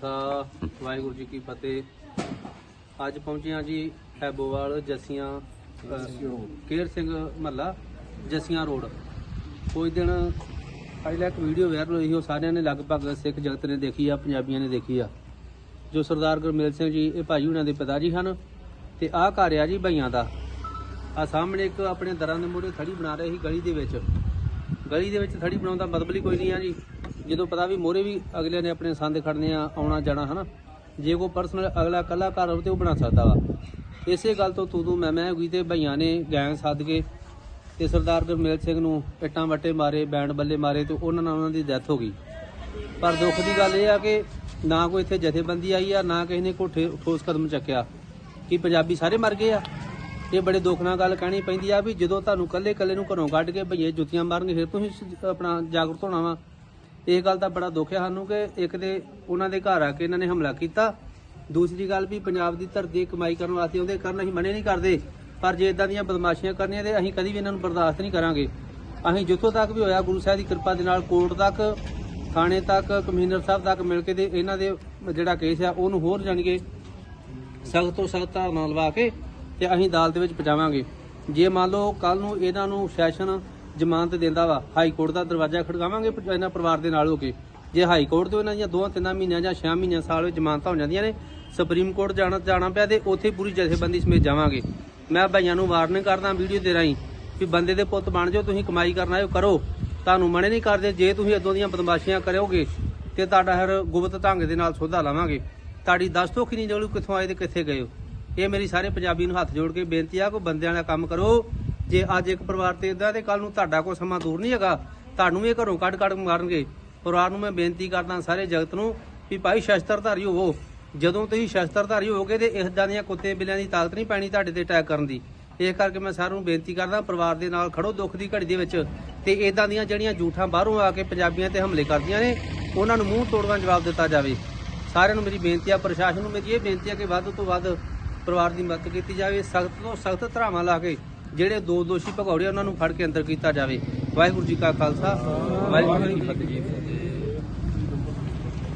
ਖਾਲਸਾ ਵਾਹਿਗੁਰੂ ਜੀ ਕੀ ਫਤਿਹ। ਅੱਜ ਪਹੁੰਚੇ ਹਾਂ ਜੀ ਹੈਬੋਵਾਲ ਜੱਸੀਆਂ ਕੇਰ ਸਿੰਘ ਮਹੱਲਾ ਜੱਸੀਆਂ ਰੋਡ। ਕੁਝ ਦਿਨ ਪਹਿਲਾਂ ਇੱਕ ਵੀਡੀਓ ਵਾਇਰਲ ਹੋਈ ਸੀ, ਉਹ ਸਾਰਿਆਂ ਨੇ ਲਗਭਗ ਸਿੱਖ ਜਗਤ ਨੇ ਦੇਖੀ ਆ ਪੰਜਾਬੀਆਂ ਨੇ ਦੇਖੀ ਆ। ਜੋ ਸਰਦਾਰ ਗੁਰਮੇਲ ਸਿੰਘ ਜੀ ਇਹ ਭਾਈ ਉਹਨਾਂ ਦੇ ਪਿਤਾ ਜੀ ਹਨ ਤੇ ਆਹ ਘਰ ਆ ਜੀ ਭਈਆਂ ਦਾ। ਆ ਸਾਹਮਣੇ ਇੱਕ ਆਪਣੇ ਦਰਾਂ ਦੇ ਮੂਹਰੇ ਥੜੀ ਬਣਾ ਰਹੇ ਸੀ ਗਲੀ ਦੇ ਵਿੱਚ। ਗਲੀ ਦੇ ਵਿੱਚ ਥੜੀ ਬਣਾਉਣ ਦਾ ਮਤਲਬ ਹੀ ਕੋਈ ਨਹੀਂ ਆ ਜੀ। ਜਦੋਂ ਪਤਾ ਵੀ ਮੋਰੇ ਵੀ ਅਗਲੇ ਨੇ ਆਪਣੇ ਸੰਦ ਖੜਨੇ ਆ, ਆਉਣਾ ਜਾਣਾ, ਹਨਾ? ਜੇ ਕੋਈ ਪਰਸਨਲ ਅਗਲਾ ਕੱਲਾ ਘਰ ਹੋਵੇ ਤੇ ਉਹ ਬਣਾ ਸਕਦਾ ਵਾ। ਇਸੇ ਗੱਲ ਤੋਂ ਤੂੰ ਤੂੰ ਮੈਂ ਮੈਂ ਹੋਈ ਤੇ ਭਈਆਂ ਨੇ ਗੈਂਗ ਸੱਦ ਕੇ ਤੇ ਸਰਦਾਰ ਗੁਰਮੇਲ ਸਿੰਘ ਨੂੰ ਇੱਟਾਂ ਵੱਟੇ ਮਾਰੇ, ਬੈਂਡ ਬੱਲੇ ਮਾਰੇ ਤੇ ਉਹਨਾਂ ਨਾਲ ਉਹਨਾਂ ਦੀ ਡੈਥ ਹੋ ਗਈ। ਪਰ ਦੁੱਖ ਦੀ ਗੱਲ ਇਹ ਆ ਕਿ ਨਾ ਕੋਈ ਇੱਥੇ ਜਥੇਬੰਦੀ ਆਈ ਆ, ਨਾ ਕਿਸੇ ਨੇ ਕੋਈ ਠੋਸ ਕਦਮ ਚੱਕਿਆ ਕਿ ਪੰਜਾਬੀ ਸਾਰੇ ਮਰ ਗਏ ਆ। ਇਹ ਬੜੇ ਦੁੱਖ ਨਾਲ ਗੱਲ ਕਹਿਣੀ ਪੈਂਦੀ ਆ ਵੀ ਜਦੋਂ ਤੁਹਾਨੂੰ ਕੱਲੇ ਕੱਲੇ ਨੂੰ ਘਰੋਂ ਕੱਢ ਕੇ ਭਈਏ ਜੁੱਤੀਆਂ ਮਾਰਨਗੇ, ਫਿਰ ਤੁਸੀਂ ਸ- ਆਪਣਾ ਜਾਗਰੂਕ ਹੋਣਾ ਵਾ। ਇਹ ਗੱਲ ਦਾ ਬੜਾ ਦੁੱਖ ਹੈ ਸਾਨੂੰ ਕਿ ਇੱਕ ਦੇ ਉਹਨਾਂ ਦੇ ਘਰ ਆ ਕੇ ਇਹਨਾਂ ਨੇ ਹਮਲਾ ਕੀਤਾ। ਦੂਸਰੀ ਗੱਲ ਵੀ ਪੰਜਾਬ ਦੀ ਧਰਤੀ ਕਮਾਈ ਕਰਨ ਵਾਸਤੇ ਉਹਦੇ ਕਰਨ ਅਸੀਂ ਮਨੇ ਨਹੀਂ ਕਰਦੇ, ਪਰ ਜੇ ਇਦਾਂ ਦੀਆਂ ਬਦਮਾਸ਼ੀਆਂ ਕਰਨੀਆਂ ਤੇ ਅਸੀਂ ਕਦੀ ਵੀ ਇਹਨਾਂ ਨੂੰ ਬਰਦਾਸ਼ਤ ਨਹੀਂ ਕਰਾਂਗੇ। ਅਸੀਂ ਜਿੱਥੋਂ ਤੱਕ ਵੀ ਹੋਇਆ ਗੁਰੂ ਸਾਹਿਬ ਦੀ ਕਿਰਪਾ ਦੇ ਨਾਲ ਕੋਰਟ ਤੱਕ, ਥਾਣੇ ਤੱਕ, ਕਮਿਸ਼ਨਰ ਸਾਹਿਬ ਤੱਕ ਮਿਲ ਕੇ ਤੇ ਇਹਨਾਂ ਦੇ ਜਿਹੜਾ ਕੇਸ ਆ ਉਹਨੂੰ ਹੋਰ ਜਾਣਗੇ ਸਖਤ ਤੋਂ ਸਖਤ ਧਾਰਨਾ ਲਵਾ ਕੇ ਤੇ ਅਸੀਂ ਅਦਾਲਤ ਵਿੱਚ ਪਹੁੰਚਾਵਾਂਗੇ। ਜੇ ਮੰਨ ਲਓ ਕੱਲ ਨੂੰ ਇਹਨਾਂ ਨੂੰ ਸੈਸ਼ਨ ਜ਼ਮਾਨਤ ਦਿੰਦਾ ਵਾ, ਹਾਈ ਕੋਰਟ ਦਾ ਦਰਵਾਜ਼ਾ ਖੜਕਾਵਾਂਗੇ ਇਹਨਾਂ ਪਰਿਵਾਰ ਦੇ ਨਾਲ ਹੋ ਕੇ। ਜੇ ਹਾਈ ਕੋਰਟ ਤੋਂ ਇਹਨਾਂ ਦੀਆਂ ਦੋਹਾਂ ਤਿੰਨਾਂ ਮਹੀਨਿਆਂ ਜਾਂ 6 ਮਹੀਨਿਆਂ ਸਾਲ ਵਿੱਚ ਜ਼ਮਾਨਤਾਂ ਹੋ ਜਾਂਦੀਆਂ ਨੇ, ਸੁਪਰੀਮ ਕੋਰਟ ਜਾਣਾ ਜਾਣਾ ਪਿਆ ਤੇ ਉੱਥੇ ਪੂਰੀ ਜਥੇਬੰਦੀ ਸਮੇਤ ਜਾਵਾਂਗੇ। ਮੈਂ ਭਾਈਆਂ ਨੂੰ ਵਾਰਨਿੰਗ ਕਰਦਾ ਵੀਡੀਓ ਦੇ ਰਾਹੀਂ ਵੀ ਬੰਦੇ ਦੇ ਪੁੱਤ ਬਣ ਜਾਓ, ਤੁਸੀਂ ਕਮਾਈ ਕਰਨਾ ਆਇਓ, ਕਰੋ। ਤੁਹਾਨੂੰ ਮਨੇ ਨਹੀਂ ਕਰਦੇ, ਜੇ ਤੁਸੀਂ ਇਦਾਂ ਦੀਆਂ ਬਦਮਾਸ਼ੀਆਂ ਕਰੋਗੇ ਤੇ ਤੁਹਾਡਾ ਹਰ ਗੁਪਤ ਢੰਗ ਦੇ ਨਾਲ ਸੋਧਾ ਲਾਵਾਂਗੇ। ਤੁਹਾਡੀ ਦੱਸ ਤੋਂ ਨਹੀਂ ਨਿਕਲੂ ਕਿੱਥੋਂ ਆਏ ਤੇ ਕਿੱਥੇ ਗਏ ਹੋ। ਇਹ ਮੇਰੀ ਸਾਰੇ ਪੰਜਾਬੀ ਨੂੰ ਹੱਥ ਜੋੜ ਕੇ ਬੇਨਤੀ ਆ, ਕੋਈ ਬੰਦਿਆਂ ਦਾ ਕੰਮ ਕਰੋ। ਜੇ ਅੱਜ ਇੱਕ ਪਰਿਵਾਰ ਤੇ ਇਦਾਂ ਤੇ ਕੱਲ ਨੂੰ ਤੁਹਾਡਾ ਕੋਈ ਸਮਾਂ ਦੂਰ ਨਹੀਂ ਹੈਗਾ, ਤੁਹਾਨੂੰ ਵੀ ਇਹ ਘਰੋਂ ਕੱਢ ਕੱਢ ਮਾਰਨਗੇ। ਪਰਿਵਾਰ ਨੂੰ ਮੈਂ ਬੇਨਤੀ ਕਰਦਾ ਸਾਰੇ ਜਗਤ ਨੂੰ ਵੀ ਭਾਈ ਸ਼ਸਤਰਧਾਰੀ ਹੋਵੋ। ਜਦੋਂ ਤੁਸੀਂ ਸ਼ਸਤਰਧਾਰੀ ਹੋਵੋਗੇ ਤੇ ਇਦਾਂ ਦੀਆਂ ਕੁੱਤੇ ਬਿੱਲਿਆਂ ਦੀ ਤਾਕਤ ਨਹੀਂ ਪੈਣੀ ਤੁਹਾਡੇ ਤੇ ਅਟੈਕ ਕਰਨ ਦੀ। ਇਸ ਕਰਕੇ ਮੈਂ ਸਾਰਿਆਂ ਨੂੰ ਬੇਨਤੀ ਕਰਦਾ, ਪਰਿਵਾਰ ਦੇ ਨਾਲ ਖੜੋ ਦੁੱਖ ਦੀ ਘੜੀ ਦੇ ਵਿੱਚ ਤੇ ਇਦਾਂ ਦੀਆਂ ਜਿਹੜੀਆਂ ਝੂਠਾਂ ਬਾਹਰੋਂ ਆ ਕੇ ਪੰਜਾਬੀਆਂ ਤੇ ਹਮਲੇ ਕਰਦੀਆਂ ਨੇ, ਉਹਨਾਂ ਨੂੰ ਮੂੰਹ ਤੋੜਵਾ ਜਵਾਬ ਦਿੱਤਾ ਜਾਵੇ। ਸਾਰਿਆਂ ਨੂੰ ਮੇਰੀ ਬੇਨਤੀ ਆ, ਪ੍ਰਸ਼ਾਸਨ ਨੂੰ ਮੇਰੀ ਇਹ ਬੇਨਤੀ ਆ ਕਿ ਵੱਧ ਤੋਂ ਵੱਧ ਪਰਿਵਾਰ ਦੀ ਮਦਦ ਕੀਤੀ ਜਾਵੇ, ਸਖਤ ਤੋਂ ਸਖਤ ਧਰਾਵਾਂ ਲਾ ਕੇ ਜਿਹੜੇ ਦੋ ਦੋਸ਼ੀ ਭਗੌੜੇ ਉਹਨਾਂ ਨੂੰ ਫੜ ਕੇ ਅੰਦਰ ਕੀਤਾ ਜਾਵੇ। ਵਾਹਿਗੁਰੂ ਜੀ ਕਾ ਖਾਲਸਾ, ਵਾਹਿਗੁਰੂ ਜੀ ਕੀ ਫਤਿਹ। ਜੀ